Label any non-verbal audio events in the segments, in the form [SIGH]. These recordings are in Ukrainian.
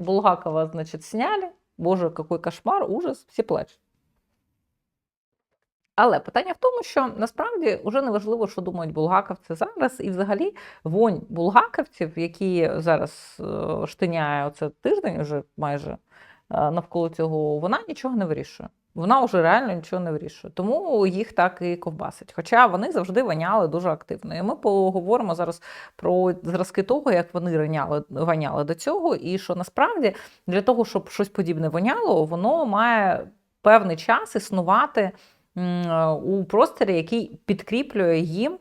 Булгакова, значит, сняли. Боже, який кошмар, ужас, всі плачуть. Але питання в тому, що насправді вже не важливо, що думають булгаковці зараз, і взагалі вонь булгаковців, які зараз е, штиняє оце тиждень, вже майже е, навколо цього, вона нічого не вирішує. Вона вже реально нічого не вирішує. Тому їх так і ковбасить. Хоча вони завжди ваняли дуже активно. І ми поговоримо зараз про зразки того, як вони раняли, ваняли до цього, і що насправді для того, щоб щось подібне воняло, воно має певний час існувати у просторі, який підкріплює їм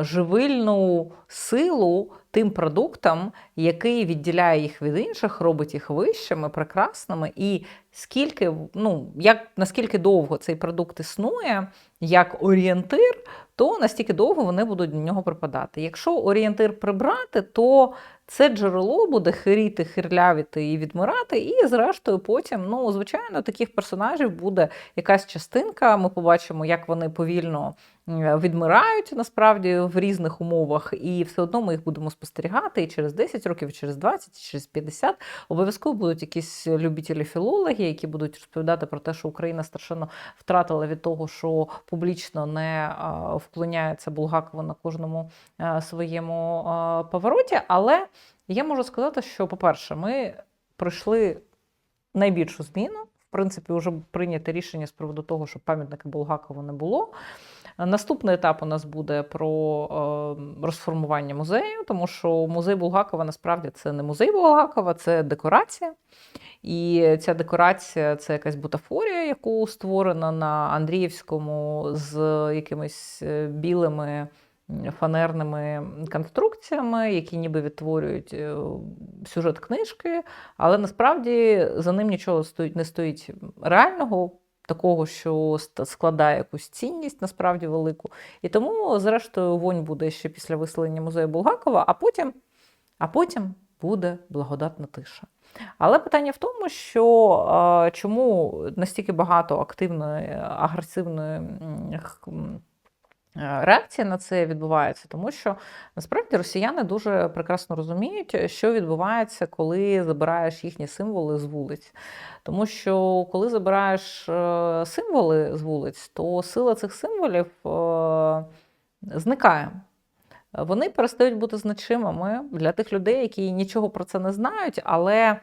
живильну силу тим продуктам, який відділяє їх від інших, робить їх вищими, прекрасними. І скільки, ну, як, наскільки довго цей продукт існує, як орієнтир, то настільки довго вони будуть до нього припадати. Якщо орієнтир прибрати, то це джерело буде хиріти, хирлявіти і відмирати, і зрештою потім, ну, звичайно, таких персонажів буде якась частинка. Ми побачимо, як вони повільно відмирають насправді в різних умовах, і все одно ми їх будемо спостерігати і через 10 років, і через 20, і через 50. Обов'язково будуть якісь любителі філологи, які будуть розповідати про те, що Україна страшенно втратила від того, що публічно не вклоняється Булгакову на кожному своєму повороті. Але я можу сказати, що, по-перше, ми пройшли найбільшу зміну. Принципі, вже прийнято рішення з приводу того, щоб пам'ятника Булгакову не було. Наступний етап у нас буде про е, розформування музею, тому що музей Булгакова насправді це не музей Булгакова, це декорація. І ця декорація це якась бутафорія, яку створена на Андріївському з якимись е, білими фанерними конструкціями, які ніби відтворюють е, сюжет книжки, але насправді за ним нічого не стоїть реального. Такого, що складає якусь цінність насправді велику. І тому, зрештою, вонь буде ще після виселення музею Булгакова, а потім, а потім буде благодатна тиша. Але питання в тому, що чому настільки багато активної, агресивної е, реакції на це відбувається, тому що насправді росіяни дуже прекрасно розуміють, що відбувається, коли забираєш їхні символи з вулиць. Тому що коли забираєш е, символи з вулиць, то сила цих символів е, зникає. Вони перестають бути значимими для тих людей, які нічого про це не знають, але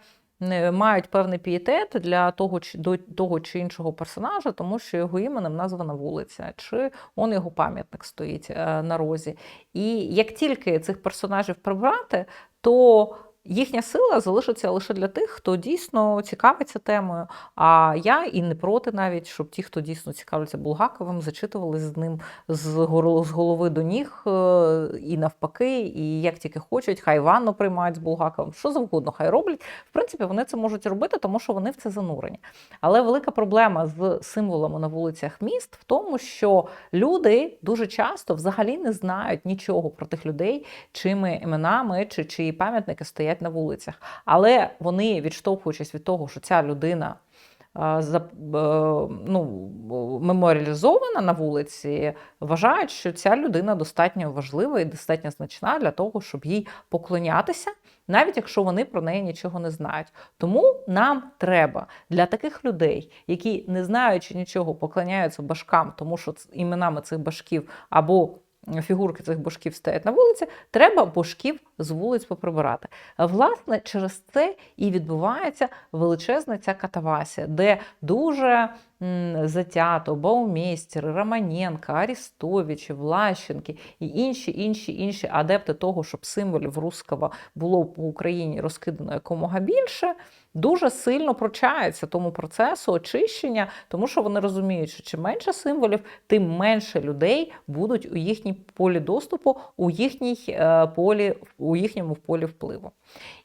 мають певний пієтет для того чи до того чи іншого персонажа, тому що його іменем названа вулиця, чи он його пам'ятник стоїть е, на розі. І як тільки цих персонажів прибрати, то їхня сила залишиться лише для тих, хто дійсно цікавиться темою. А я і не проти навіть, щоб ті, хто дійсно цікавляться Булгаковим, зачитували з ним з голови до ніг е, і навпаки, і як тільки хочуть, хай ванну приймають з Булгаковим, що завгодно, хай роблять. В принципі, вони це можуть робити, тому що вони в це занурені. Але велика проблема з символами на вулицях міст в тому, що люди дуже часто взагалі не знають нічого про тих людей, чими іменами чи чиї пам'ятники стоять на вулицях. Але вони, відштовхуючись від того, що ця людина за- е, ну, меморіалізована на вулиці, вважають, що ця людина достатньо важлива і достатньо значна для того, щоб їй поклонятися, навіть якщо вони про неї нічого не знають. Тому нам треба для таких людей, які не знаючи нічого, поклоняються башкам, тому що іменами цих башків або фігурки цих башків стоять на вулиці, треба башків з вулиць поприбирати. Власне, через це і відбувається величезна ця катавасія, де дуже м, затято Баумейстери, Романенка, Арістович, Влащенки і інші, інші, інші адепти того, щоб символів русского було по Україні розкидано якомога більше, дуже сильно прочаються тому процесу очищення, тому що вони розуміють, що чим менше символів, тим менше людей будуть у їхній полі доступу, у їхній е, полі, у їхньому полі впливу.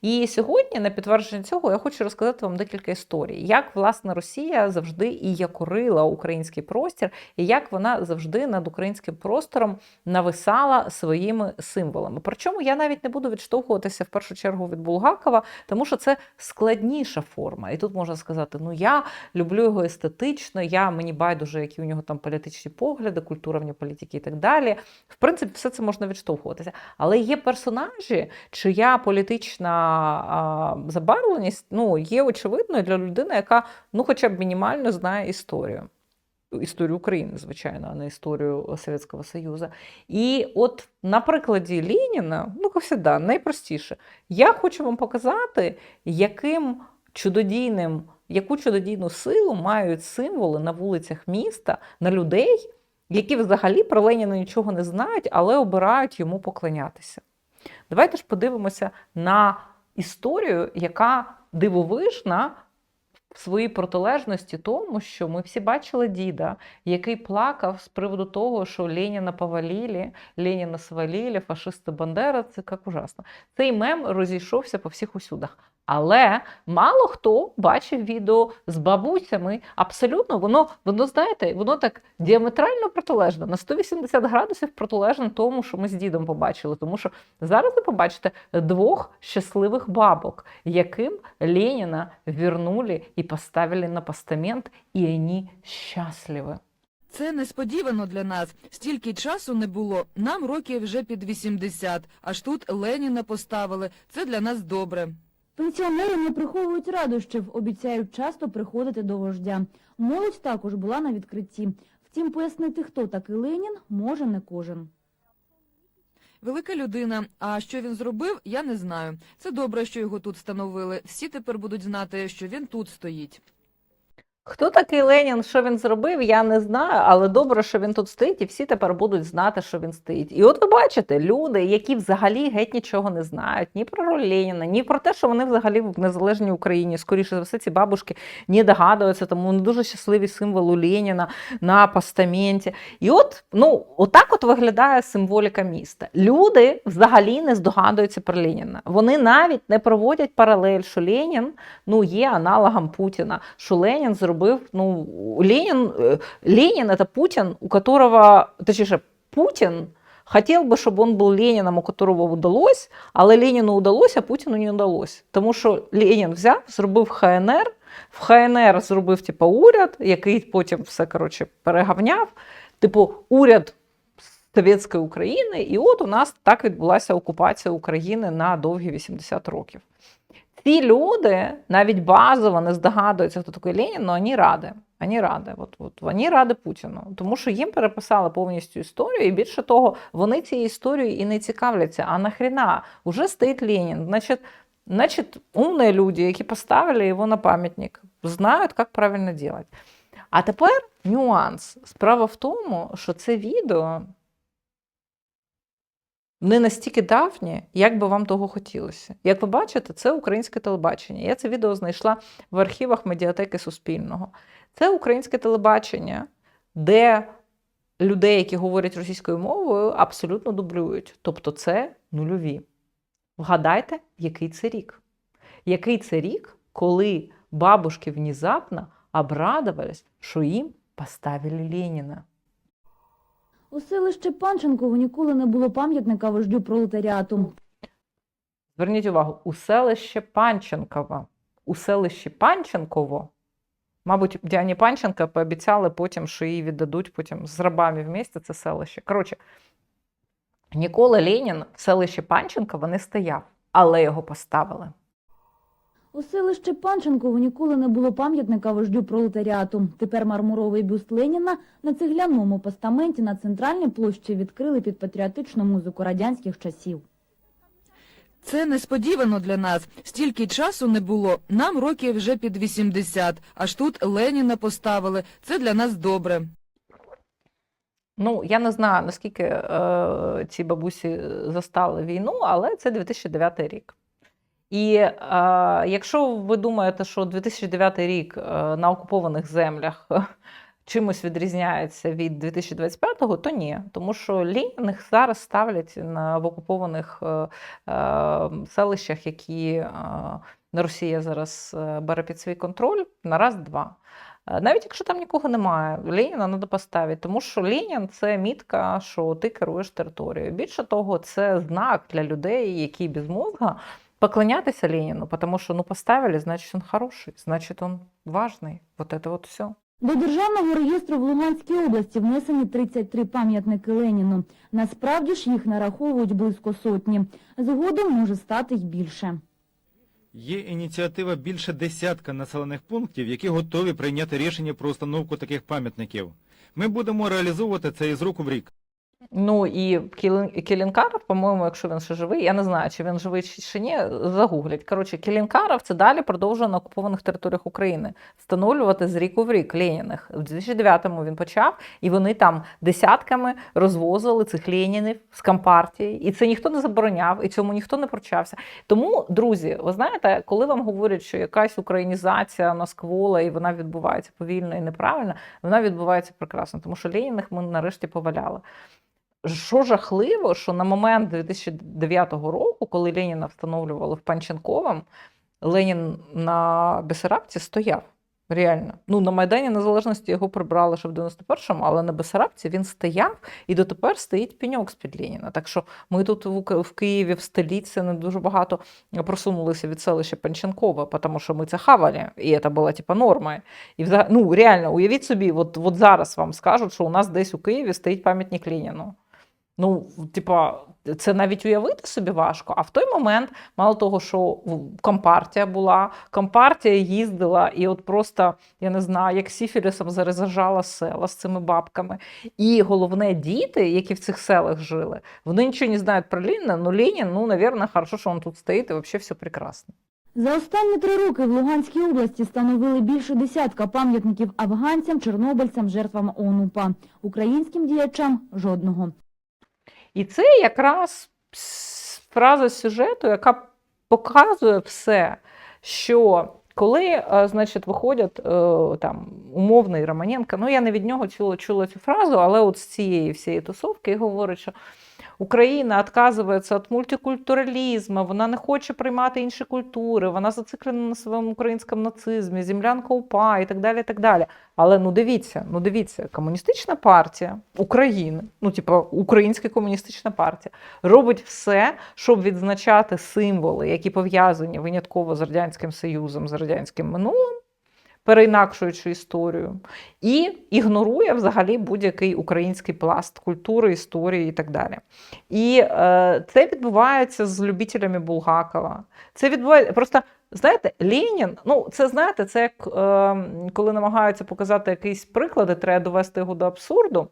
І сьогодні, на підтвердження цього, я хочу розказати вам декілька історій, як власне Росія завжди і якорила український простір, і як вона завжди над українським простором нависала своїми символами. Причому я навіть не буду відштовхуватися в першу чергу від Булгакова, тому що це складніша форма. І тут можна сказати: ну я люблю його естетично, я мені байдуже, які у нього там політичні погляди, культурні політики і так далі. В принципі, все це можна відштовхуватися. Але є персонажі, люди, чия політична забарвленість ну, є очевидною для людини, яка ну, хоча б мінімально знає історію. Історію України, звичайно, а не історію Совєтського Союзу. І от на прикладі Леніна, ну, завжди, найпростіше, я хочу вам показати, яким чудодійним, яку чудодійну силу мають символи на вулицях міста, на людей, які взагалі про Леніна нічого не знають, але обирають йому поклонятися. Давайте ж подивимося на історію, яка дивовижна в своїй протилежності тому, що ми всі бачили діда, який плакав з приводу того, що Леніна повалили, Леніна свалили, фашисти Бандера, це як ужасно. Цей мем розійшовся по всіх усюдах. Але мало хто бачив відео з бабусями. Абсолютно, воно, воно знаєте, воно так діаметрально протилежне, на 180 градусів протилежне тому, що ми з дідом побачили. Тому що зараз ви побачите двох щасливих бабок, яким Леніна вернули і поставили на постамент, і вони щасливі. Це несподівано для нас. Стільки часу не було. Нам років вже під 80. Аж тут Леніна поставили. Це для нас добре. Пенсіонери не приховують радощів, обіцяють часто приходити до вождя. Молодь також була на відкритті. Втім, пояснити, хто такий Ленін, може не кожен. Велика людина. А що він зробив, я не знаю. Це добре, що його тут встановили. Всі тепер будуть знати, що він тут стоїть. Хто такий Ленін, що він зробив, я не знаю, але добре, що він тут стоїть, і всі тепер будуть знати, що він стоїть. І от ви бачите, люди, які взагалі геть нічого не знають, ні про роль Леніна, ні про те, що вони взагалі в незалежній Україні, скоріше за все, ці бабушки не догадуються, тому вони дуже щасливі символ у Леніна на постаменті. І от, ну, отак от виглядає символіка міста. Люди взагалі не здогадуються про Леніна. Вони навіть не проводять паралель, що Ленін ну, є аналогом Путіна, що Ленін зробив, ну, Ленін, е, Ленін это Путин, у которого, точніше, Путін хотів би, щоб він був Леніном, у которого удалось, але Леніну удалось, а Путіну не удалось. Тому що Ленін взяв, зробив ХНР, в ХНР зробив типу, уряд, який потім все коротше, перегавняв. Типу, уряд Совєтської України, і от у нас так відбулася окупація України на довгі 80 років. Ці люди навіть базово не здогадуються, хто такий Ленін, але вони раді. Вони раді. От, от, вони раді Путіну. Тому що їм переписали повністю історію, і більше того, вони цією історією і не цікавляться. А нахрена? Уже стоїть Ленін. Значить, значить, умні люди, які поставили його на пам'ятник, знають, як правильно робити. А тепер нюанс. Справа в тому, що це відео не настільки давнє, як би вам того хотілося. Як ви бачите, це українське телебачення. Я це відео знайшла в архівах медіатеки Суспільного. Це українське телебачення, де людей, які говорять російською мовою, абсолютно дублюють. Тобто це нульові. Вгадайте, який це рік? Який це рік, коли бабушки внезапно обрадовались, що їм поставили Леніна? У селищі Панченково ніколи не було пам'ятника вождю пролетаріату. Зверніть увагу, у селище Панченково. У селищі Панченково, мабуть, Діані Панченка пообіцяли потім, що її віддадуть потім з рабами в місті це селище. Коротше, ніколи Ленін в селищі Панченково не стояв, але його поставили. У селищі Панченково ніколи не було пам'ятника вождю пролетаріату. Тепер мармуровий бюст Леніна на цегляному постаменті на центральній площі відкрили під патріотичну музику радянських часів. Це несподівано для нас. Стільки часу не було. Нам років вже під 80. Аж тут Леніна поставили. Це для нас добре. Ну, я не знаю, наскільки е, ці бабусі застали війну, але це 2009 рік. І е, якщо ви думаєте, що 2009 рік е, на окупованих землях чимось відрізняється від 2025-го, то ні. Тому що Леніних зараз ставлять на, в окупованих е, е, селищах, які е, Росія зараз е, бере під свій контроль, на раз-два. Е, Навіть якщо там нікого немає, Леніна треба поставити, тому що Ленін це мітка, що ти керуєш територією. Більше того, це знак для людей, які без мозга поклонятися Леніну, тому що ну поставили, значить він хороший, значить він важний. Вот это вот все. До державного реєстру в Луганській області внесені 33 пам'ятники Леніну. Насправді ж їх нараховують близько сотні. Згодом може стати й більше. Є ініціатива більше десятка населених пунктів, які готові прийняти рішення про установку таких пам'ятників. Ми будемо реалізовувати це із року в рік. Ну і Кілінкаров, по-моєму, якщо він ще живий, я не знаю, чи він живий чи ні, загуглять. Коротше, Кілінкаров це далі продовжує на окупованих територіях України встановлювати з ріку в рік Леніних. В 2009-му він почав, і вони там десятками розвозили цих Ленінів з Компартії. І це ніхто не забороняв, і цьому ніхто не пручався. Тому, друзі, ви знаєте, коли вам говорять, що якась українізація насквола і вона відбувається повільно і неправильно, вона відбувається прекрасно, тому що Леніних ми нарешті поваляли. Що жахливо, що на момент 2009 року, коли Леніна встановлювали в Панченковому, Ленін на Бесарабці стояв. Реально. Ну, на Майдані Незалежності його прибрали ще в 91-му, але на Бесарабці він стояв і дотепер стоїть пеньок з-під Леніна. Так що ми тут в, Києві, в столиці, не дуже багато просунулися від селища Панченкова, тому що ми це хавали, і це була типа норма. І взагалі, ну реально, уявіть собі, от, от зараз вам скажуть, що у нас десь у Києві стоїть пам'ятник Леніну. Ну, типа, це навіть уявити собі важко. А в той момент, мало того, що компартія була, компартія їздила, і от просто, я не знаю, як сіфілісом зарезажала села з цими бабками. І головне, діти, які в цих селах жили, вони нічого не знають про Леніна, ну Ленін, ну, навірно, хорошо, що він тут стоїть, і взагалі все прекрасно. За останні три роки в Луганській області встановили більше десятка пам'ятників афганцям, чорнобильцям, жертвам ОНУПА. Українським діячам – жодного. І це якраз фраза сюжету, яка показує все, що коли, е, значить, виходять е, там умовний Романенко, ну я не від нього чула, чула цю фразу, але от з цієї всієї тусовки і говорить, що Україна відказується від мультикультуралізму, вона не хоче приймати інші культури, вона зациклена на своєму українському нацизмі, землянка УПА і так далі. І так далі. Але ну дивіться, ну дивіться, комуністична партія України, ну типу Українська комуністична партія, робить все, щоб відзначати символи, які пов'язані винятково з Радянським Союзом, з радянським минулим. Переінакшуючи історію, і ігнорує взагалі будь-який український пласт культури, історії і так далі. І е, це відбувається з любителями Булгакова. Це відбувається просто. Знаєте, Ленін, ну це знаєте, це як е, коли намагаються показати якісь приклади, треба довести його до абсурду.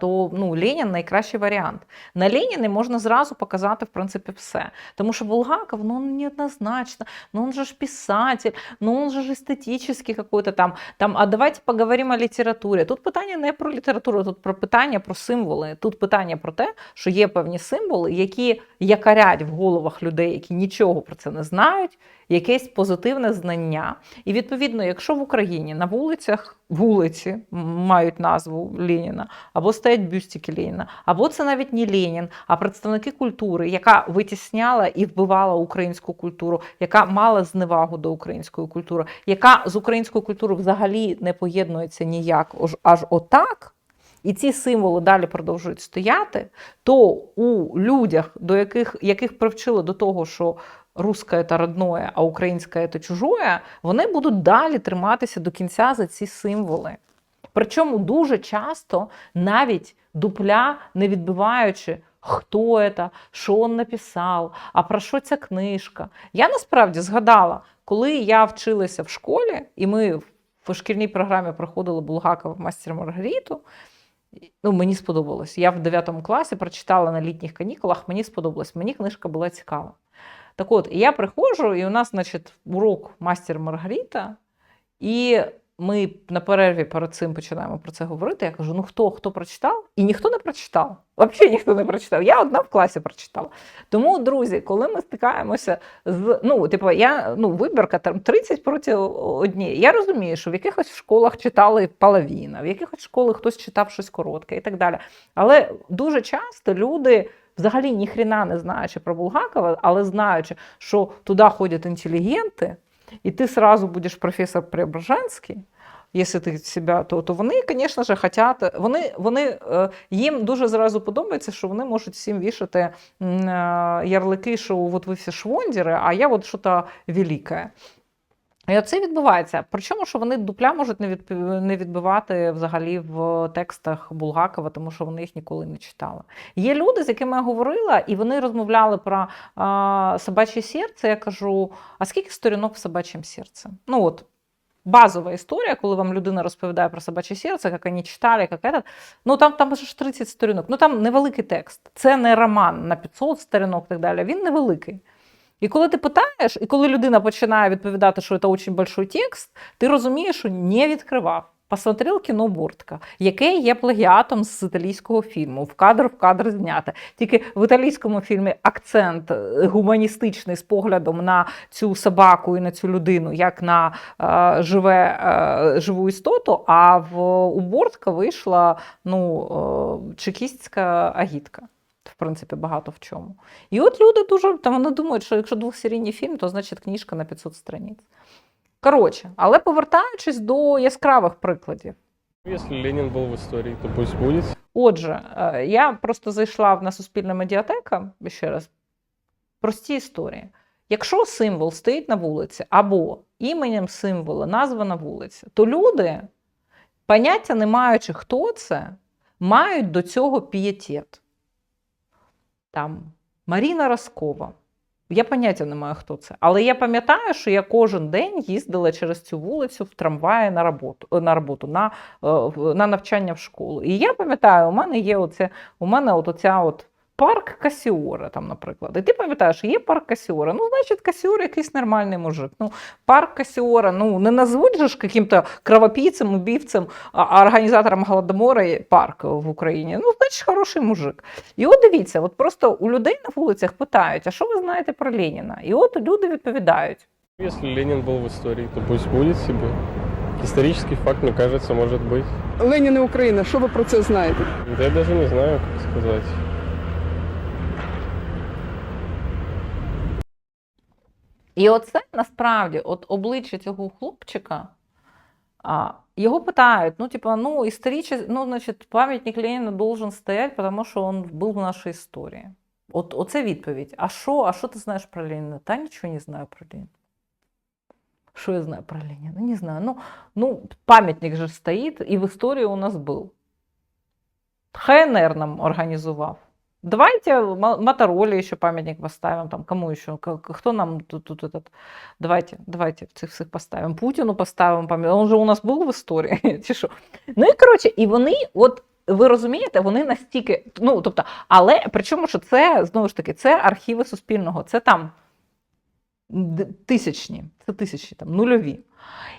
То ну, Ленін найкращий варіант. На Леніні можна зразу показати, в принципі, все. Тому що Булгаков, ну, он неоднозначно, ну, он же ж писатель, ну, он же ж эстетический какой-то там, там. А давайте поговоримо о літературі. Тут питання не про літературу, тут про питання про символи. Тут питання про те, що є певні символи, які якорять в головах людей, які нічого про це не знають, якесь позитивне знання. І відповідно, якщо в Україні на вулицях вулиці мають назву Леніна, або стоять бюстики Леніна, або це навіть не Ленін, а представники культури, яка витісняла і вбивала українську культуру, яка мала зневагу до української культури, яка з українською культурою взагалі не поєднується ніяк, аж отак. І ці символи далі продовжують стояти, то у людях, до яких, яких привчили до того, що русське це родное, а українське це чужое, вони будуть далі триматися до кінця за ці символи. Причому дуже часто навіть дупля не відбиваючи, хто це, що він написав, а про що ця книжка. Я насправді згадала, коли я вчилася в школі, і ми в шкільній програмі проходили Булгакова мастер Маргариту. Ну, мені сподобалось. Я в 9 класі прочитала на літніх канікулах, мені сподобалось. Мені книжка була цікава. Так от, я приходжу, і у нас, значить, урок мастер Маргарита, і ми на перерві перед цим починаємо про це говорити. Я кажу: ну хто хто прочитав? І ніхто не прочитав. Взагалі ніхто не прочитав. Я одна в класі прочитала. Тому, друзі, коли ми стикаємося з ну, типу, я ну, вибірка там 30 проти однієї. Я розумію, що в якихось школах читали половина, в якихось школах хтось читав щось коротке і так далі. Але дуже часто люди. Взагалі ніхрена не знаючи про Булгакова, але знаючи, що туди ходять інтелігенти, і ти сразу будеш професор Преображенський, якщо ти себе, то, то вони, звісно ж, хотять, вони, вони, е, їм дуже зразу подобається, що вони можуть всім вішати е, ярлики, що от ви всі швондери, а я от щось велике. І оце відбувається. Причому, що вони дупля можуть не, відп- не відбивати взагалі в текстах Булгакова, тому що вони їх ніколи не читали. Є люди, з якими я говорила, і вони розмовляли про а, собаче серце. Я кажу: а скільки сторінок в собачому серці? Ну от. Базова історія, коли вам людина розповідає про собаче серце, як вони читали, як этот. Ну там, там ж 30 сторінок. Ну там невеликий текст. Це не роман на 500 сторінок і так далі. Він невеликий. І коли ти питаєш, і коли людина починає відповідати, що це дуже большой текст, ти розумієш, що не відкривав. Посмотрел кіно Бортка, яке є плагіатом з італійського фільму, в кадр в кадр знято. Тільки в італійському фільмі акцент е, гуманістичний з поглядом на цю собаку і на цю людину, як на е, живе, е, живу істоту. А в у Бортка вийшла ну, е, чекістська агітка. В принципі, багато в чому. І от люди дуже там вони думають, що якщо двохсерійний фільм, то значить книжка на 500 страниць. Коротше, але повертаючись до яскравих прикладів. Если Ленин был в истории, то пусть будет. Отже, е, я просто зайшла в- на суспільна медіатека ще раз. Прості історії. Якщо символ стоїть на вулиці або іменем символа названа вулиця, то люди, поняття не маючи, хто це, мають до цього пієтет. Там Маріна Раскова. Я поняття не маю, хто це. Але я пам'ятаю, що я кожен день їздила через цю вулицю в трамваї на роботу, е, на, роботу, на, е, на навчання в школу. І я пам'ятаю, у мене є оце, у мене от оця от парк Касіора, там, наприклад. І ти пам'ятаєш, що є парк Касіора. Ну, значить, Касіора якийсь нормальний мужик. Ну, парк Касіора, ну, не назвуть же ж яким-то кровопійцем, убивцем, а організатором Голодомора парк в Україні. Ну, значить, хороший мужик. І от дивіться, от просто у людей на вулицях питають, а що ви знаєте про Леніна? І от люди відповідають. Если Ленин был в истории, то пусть будет себе. Исторический факт, мне кажется, может быть. Ленін і Україна, що ви про це знаєте? Да я даже не знаю, как сказать. І оце насправді, от обличчя цього хлопчика, а, його питають: ну, типа, ну, історичес... ну, значить, пам'ятник Леніна должен стоять, тому що він був в нашій історії. От, оце відповідь. А що, а що ти знаєш про Леніна? Та нічого не знаю про Леніна. Що я знаю про Леніна? Не знаю. Ну, ну, пам'ятник же стоїть, і в історії у нас був. ХНР нам організував. Давайте Мотороле еще памятник поставим, там кому еще, кто нам тут, тут этот, давайте, давайте цих всіх поставим, Путіну поставимо пам'ятник, он же у нас був в історії, чи що? Ну і коротше, і вони, от ви розумієте, вони настільки, ну тобто, але причому, що це знову ж таки, це архіви Суспільного, це там тисячні, це тисячі, там нульові.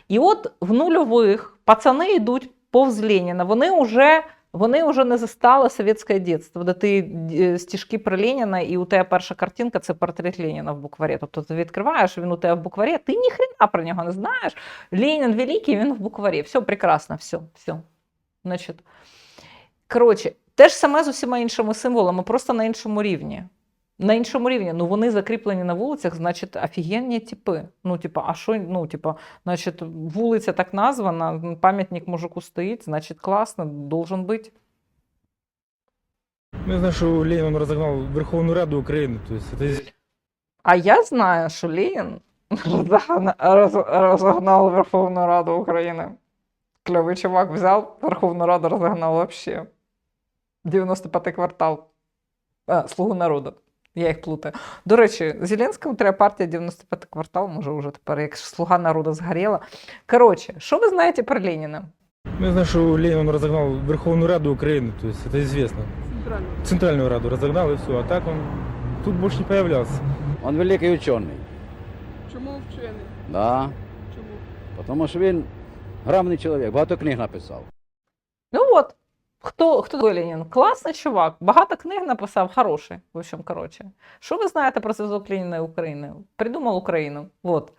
І от в нульових пацани йдуть повз Леніна, вони вже вони вже не застали совєтське дитинство, де ти е, стіжки про Леніна, і у тебе перша картинка це портрет Леніна в букварі. Тобто ти відкриваєш, він у тебе в букварі, ти ніхрена про нього не знаєш. Ленін великий, він в букварі. Все прекрасно, все, все. Значить, коротше, те ж саме з усіма іншими символами, просто на іншому рівні. На іншому рівні. Ну, вони закріплені на вулицях, значить, офігенні типи. Ну, типа, а що, ну, типа, значить, вулиця так названа, пам'ятник мужику стоїть, значить, класно, должен бути. Я знаю, что Ленин он разогнал Раду Украины. То есть А я знаю, що Ленін розогнав Верховну Раду України. Кльовий чувак взяв Верховну Раду, розогнав вообще. 95-й квартал. А, Слугу народу. Я їх плутаю. До речі, Зеленському треба партія 95-й квартал, може вже тепер, як Слуга народу згоріла. Коротше, що ви знаєте про Леніна? Ну, Я знаю, что Ленин он разогнал Верховную Раду Украины. То есть это известно. Центральную Раду разогнал и все. А так он тут больше не появлялся. Он великий учений. Чому вчений? Да. Чому? Тому що він грамотний чоловік, багато книг написав. Ну от, хто, хто Ленін? Класний чувак, багато книг написав, хороший, в общем, коротше. Що ви знаєте про зв'язок Леніна і України? Придумав Україну. Вот.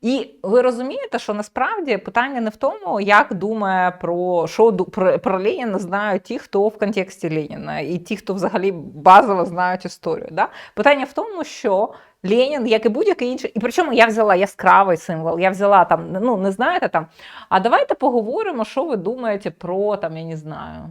І ви розумієте, що насправді питання не в тому, як думає про що про, про Леніна знають ті, хто в контексті Леніна, і ті, хто взагалі базово знають історію. Да? Питання в тому, що Ленін, як і будь-який інший, і причому я взяла яскравий символ, я взяла там, ну не знаєте там, а давайте поговоримо, що ви думаєте про там, я не знаю.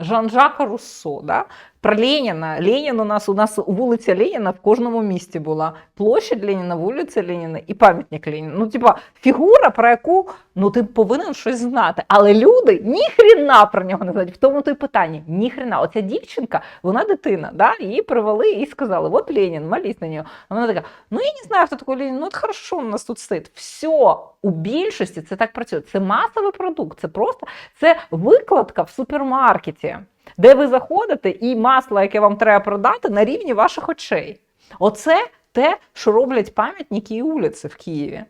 Жан-Жака Руссо, да? Про Леніна. Ленін у нас у нас вулиця Леніна в кожному місті була. Площадь Леніна, вулиця Леніна і пам'ятник Леніна. Ну, типа, фігура, про яку ну ти повинен щось знати. Але люди ніхрена про нього не знають. В тому то й питання. Ніхрена. Оця дівчинка, вона дитина, да? її привели і сказали: от Ленін, молись на нього. Вона така: ну я не знаю, хто такий Ленін, ну от хорошо, у нас тут стоїть. Все, у більшості це так працює. Це масовий продукт, це просто це викладка в супермаркеті, де ви заходите, і масло, яке вам треба продати, на рівні ваших очей. Оце те, що роблять пам'ятники і вулиці в Києві.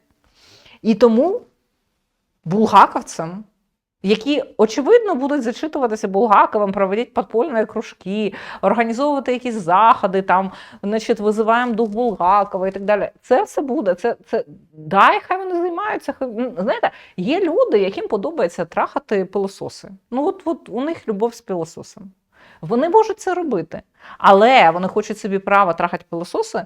І тому булгаковцям, які очевидно будуть зачитуватися Булгаковим, проводять підпольні кружки, організовувати якісь заходи, там, значить, визиваємо дух Булгакова і так далі. Це все буде. Це, це дай, хай вони займаються. хай- ну, Знаєте, є люди, яким подобається трахати пилососи. Ну, от, от у них любов з пилососом. Вони можуть це робити, але вони хочуть собі право трахати пилососи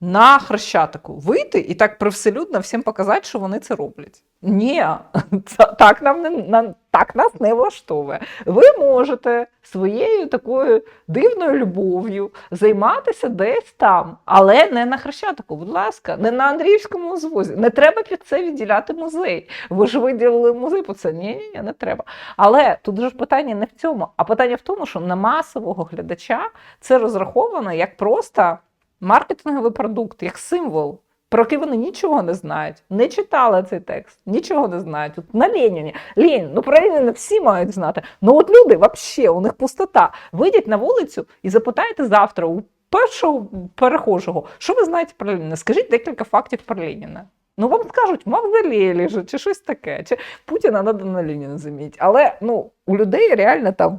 на хрещатику вийти і так привселюдно всім показати, що вони це роблять. Ні, [LAUGHS] це- так нам не нам, так нас не влаштовує. Ви можете своєю такою дивною любов'ю займатися десь там, але не на хрещатику, будь ласка, не на Андріївському узвозі. Не треба під це відділяти музей. Ви ж виділили музей по це. Ні, ні, ні, не треба. Але тут ж питання не в цьому, а питання в тому, що на масового глядача це розраховано як просто маркетинговий продукт, як символ, про який вони нічого не знають, не читали цей текст, нічого не знають. От на Леніні. Ленін, ну про Леніна всі мають знати. Ну от люди, взагалі, у них пустота. Вийдіть на вулицю і запитайте завтра у першого перехожого, що ви знаєте про Леніна? Скажіть декілька фактів про Леніна. Ну, вам скажуть, в мавзолеї лежить, чи щось таке, чи Путіна треба на Леніна замінити. Але ну, у людей реально там.